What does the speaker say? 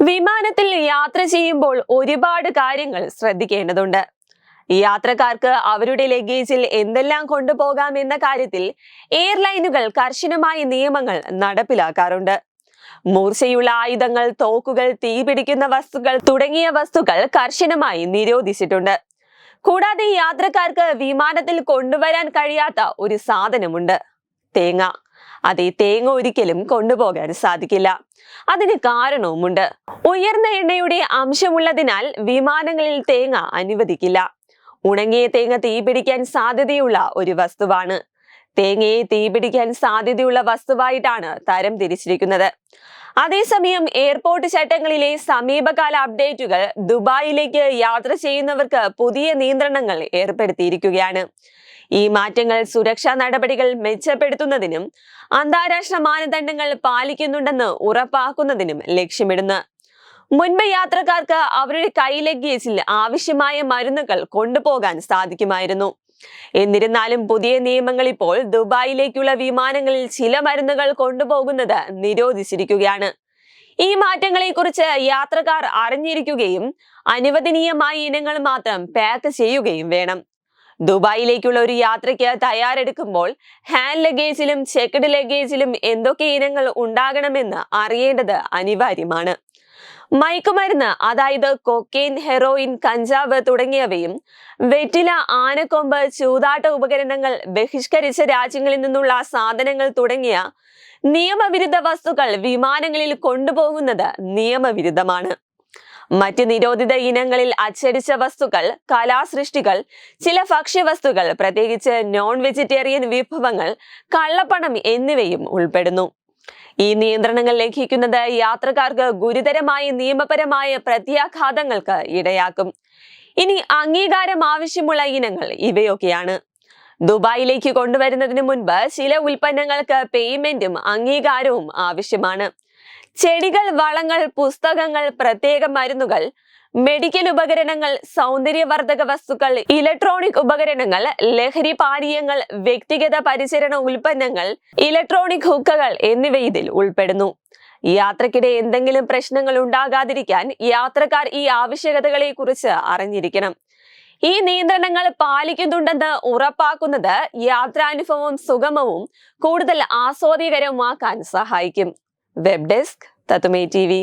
വിമാനത്തിൽ യാത്ര ചെയ്യുമ്പോൾ ഒരുപാട് കാര്യങ്ങൾ ശ്രദ്ധിക്കേണ്ടതുണ്ട്. യാത്രക്കാർക്ക് അവരുടെ ലഗേജിൽ എന്തെല്ലാം കൊണ്ടുപോകാം എന്ന കാര്യത്തിൽ എയർലൈനുകൾ കർശനമായ നിയമങ്ങൾ നടപ്പിലാക്കാറുണ്ട്. മൂർച്ചയുള്ള ആയുധങ്ങൾ തോക്കുകൾ തീപിടിക്കുന്ന വസ്തുക്കൾ തുടങ്ങിയ വസ്തുക്കൾ കർശനമായി നിരോധിച്ചിട്ടുണ്ട്. കൂടാതെ യാത്രക്കാർക്ക് വിമാനത്തിൽ കൊണ്ടുവരാൻ കഴിയാത്ത ഒരു സാധനമുണ്ട്. തേങ്ങ. അതെ തേങ്ങ ഒരിക്കലും കൊണ്ടുപോകാൻ സാധിക്കില്ല. അതിന് കാരണവുമുണ്ട്. ഉയർന്ന എണ്ണയുടെ അംശമുള്ളതിനാൽ വിമാനങ്ങളിൽ തേങ്ങ അനുവദിക്കില്ല. ഉണങ്ങിയ തേങ്ങ തീപിടിക്കാൻ സാധ്യതയുള്ള ഒരു വസ്തുവാണ്. തേങ്ങയെ തീപിടിക്കാൻ സാധ്യതയുള്ള വസ്തുവായിട്ടാണ് തരം തിരിച്ചിരിക്കുന്നത്. അതേസമയം എയർപോർട്ട് ചട്ടങ്ങളിലെ സമീപകാല അപ്ഡേറ്റുകൾ ദുബായിലേക്ക് യാത്ര ചെയ്യുന്നവർക്ക് പുതിയ നിയന്ത്രണങ്ങൾ ഏർപ്പെടുത്തിയിരിക്കുകയാണ്. ഈ മാറ്റങ്ങൾ സുരക്ഷാ നടപടികൾ മെച്ചപ്പെടുത്തുന്നതിനും അന്താരാഷ്ട്ര മാനദണ്ഡങ്ങൾ പാലിക്കുന്നുണ്ടെന്ന് ഉറപ്പാക്കുന്നതിനും ലക്ഷ്യമിടുന്നു. മുൻപ് യാത്രക്കാർക്ക് അവരുടെ കൈ ലഗേജിൽ ആവശ്യമായ മരുന്നുകൾ കൊണ്ടുപോകാൻ സാധിക്കുമായിരുന്നു. എന്നിരുന്നാലും പുതിയ നിയമങ്ങൾ ഇപ്പോൾ ദുബായിലേക്കുള്ള വിമാനങ്ങളിൽ ചില മരുന്നുകൾ കൊണ്ടുപോകുന്നത് നിരോധിച്ചിരിക്കുകയാണ്. ഈ മാറ്റങ്ങളെക്കുറിച്ച് യാത്രക്കാർ അറിഞ്ഞിരിക്കുകയും അനുവദനീയമായ ഇനങ്ങൾ മാത്രം പാക്ക് ചെയ്യുകയും വേണം. ദുബായിലേക്കുള്ള ഒരു യാത്രയ്ക്ക് തയ്യാറെടുക്കുമ്പോൾ ഹാൻഡ് ലഗേജിലും ചെക്ക്ഡ് ലഗേജിലും എന്തൊക്കെ ഇനങ്ങൾ ഉണ്ടാകണമെന്ന് അറിയേണ്ടത് അനിവാര്യമാണ്. മയക്കുമരുന്ന് അതായത് കൊക്കെയിൻ ഹെറോയിൻ കഞ്ചാവ് തുടങ്ങിയവയും വെറ്റില ആനക്കൊമ്പ് ചൂതാട്ട ഉപകരണങ്ങൾ ബഹിഷ്കരിച്ച രാജ്യങ്ങളിൽ നിന്നുള്ള സാധനങ്ങൾ തുടങ്ങിയ നിയമവിരുദ്ധ വസ്തുക്കൾ വിമാനങ്ങളിൽ കൊണ്ടുപോകുന്നത് നിയമവിരുദ്ധമാണ്. മറ്റ് നിരോധിത ഇനങ്ങളിൽ അച്ചടിച്ച വസ്തുക്കൾ കലാസൃഷ്ടികൾ ചില ഭക്ഷ്യവസ്തുക്കൾ പ്രത്യേകിച്ച് നോൺ വെജിറ്റേറിയൻ വിഭവങ്ങൾ കള്ളപ്പണം എന്നിവയും ഉൾപ്പെടുന്നു. ഈ നിയന്ത്രണങ്ങൾ ലംഘിക്കുന്നത് യാത്രക്കാർക്ക് ഗുരുതരമായ നിയമപരമായ പ്രത്യാഘാതങ്ങൾക്ക് ഇടയാക്കും. ഇനി അംഗീകാരം ആവശ്യമുള്ള ഇനങ്ങൾ ഇവയൊക്കെയാണ്. ദുബായിലേക്ക് കൊണ്ടുവരുന്നതിന് മുൻപ് ചില ഉൽപ്പന്നങ്ങൾക്ക് പേയ്മെന്റും അംഗീകാരവും ആവശ്യമാണ്. ചെടികൾ വളങ്ങൾ പുസ്തകങ്ങൾ പ്രത്യേക മരുന്നുകൾ മെഡിക്കൽ ഉപകരണങ്ങൾ സൗന്ദര്യവർദ്ധക വസ്തുക്കൾ ഇലക്ട്രോണിക് ഉപകരണങ്ങൾ ലഹരി പാനീയങ്ങൾ വ്യക്തിഗത പരിചരണ ഉൽപ്പന്നങ്ങൾ ഇലക്ട്രോണിക് ഹുക്കകൾ എന്നിവ ഇതിൽ ഉൾപ്പെടുന്നു. യാത്രക്കിടെ എന്തെങ്കിലും പ്രശ്നങ്ങൾ ഉണ്ടാകാതിരിക്കാൻ യാത്രക്കാർ ഈ ആവശ്യകതകളെ കുറിച്ച് അറിഞ്ഞിരിക്കണം. ഈ നിയന്ത്രണങ്ങൾ പാലിക്കുന്നുണ്ടെന്ന് ഉറപ്പാക്കുന്നത് യാത്രാനുഭവം സുഗമവും കൂടുതൽ ആസ്വാദികരവുമാക്കാൻ സഹായിക്കും. वेब डेस्क तत्मे टीवी।